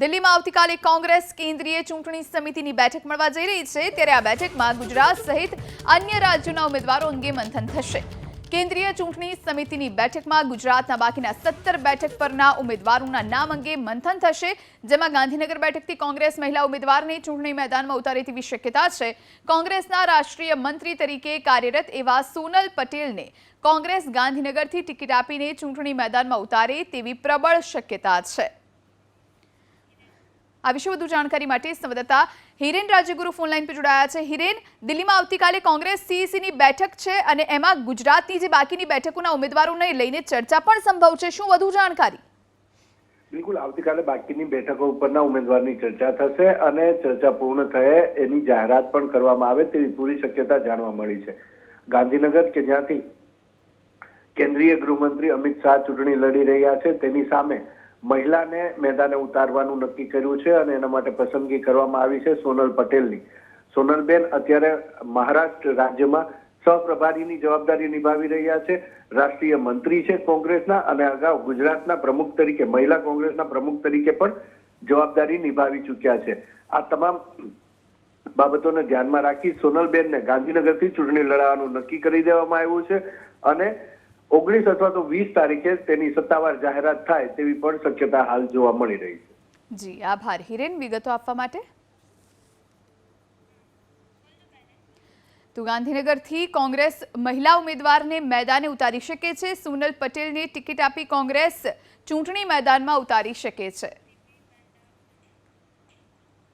દિલ્હીમાં આવતીકાલે કોંગ્રેસ કેન્દ્રીય ચૂંટણી સમિતિની બેઠક મળવા જઈ રહી છે. ત્યારે આ બેઠકમાં ગુજરાત સહિત અન્ય રાજ્યોના ઉમેદવારો અંગે મંથન થશે. કેન્દ્રીય ચૂંટણી સમિતિની બેઠકમાં ગુજરાતના બાકીના સત્તર બેઠક પરના ઉમેદવારોના નામ અંગે મંથન થશે. જેમાં ગાંધીનગર બેઠકથી કોંગ્રેસ મહિલા ઉમેદવારને ચૂંટણી મેદાનમાં ઉતારે તેવી શક્યતા છે. કોંગ્રેસના રાષ્ટ્રીય મંત્રી તરીકે કાર્યરત એવા સોનલ પટેલને કોંગ્રેસ ગાંધીનગરથી ટિકિટ આપીને ચૂંટણી મેદાનમાં ઉતારે તેવી પ્રબળ શક્યતા છે. આ વિશે વધુ જાણકારી માટે સંવાદદાતા હિરેન રાજ્યગુરુ ફોનલાઈન પર જોડાયા છે. હિરેન, દિલ્હીમાં આવતીકાલે કોંગ્રેસ સીઈસીની બેઠક છે અને એમાં ગુજરાતની જે બાકીની બેઠકોના ઉમેદવારોને લઈને ચર્ચા પણ સંભવ છે. શું વધુ જાણકારી? બિલકુલ, આવતીકાલે બાકીની બેઠકો ઉપરના ઉમેદવારની ચર્ચા થશે અને ચર્ચા પૂર્ણ થયે એની જાહેરાત પણ કરવામાં આવે તેવી પૂરી શક્યતા જાણવા મળી છે. ગાંધીનગર કે જ્યાંથી કેન્દ્રીય ગૃહમંત્રી અમિત શાહ ચૂંટણી લડી રહ્યા છે તેની સામે મહિલાને મેદાને ઉતારવાનું નક્કી કર્યું છે અને એના માટે પસંદગી કરવામાં આવી છે સોનલ પટેલની. સોનલબેન અત્યારે મહારાષ્ટ્ર રાજ્યમાં સહપ્રભારીની જવાબદારી નિભાવી રહ્યા છે. રાષ્ટ્રીય મંત્રી છે કોંગ્રેસના અને અગાઉ ગુજરાતના પ્રમુખ તરીકે, મહિલા કોંગ્રેસના પ્રમુખ તરીકે પણ જવાબદારી નિભાવી ચૂક્યા છે. આ તમામ બાબતોને ધ્યાનમાં રાખી સોનલબેનને ગાંધીનગરથી ચૂંટણી લડાવવાનું નક્કી કરી દેવામાં આવ્યું છે અને ઓગણીસ અથવા તો વીસ તારીખે તેની સત્તાવાર જાહેરાત થાય તેવી પણ શક્યતા હાલ જોવા મળી રહી છે. જી, આભાર. હિરેન, વિગતો આપવા માટે? તો ગાંધીનગરથી કોંગ્રેસ મહિલા ઉમેદવારને મેદાને ઉતારી શકે છે. સોનલ પટેલને ટિકિટ આપી કોંગ્રેસ ચૂંટણી મેદાનમાં ઉતારી શકે છે.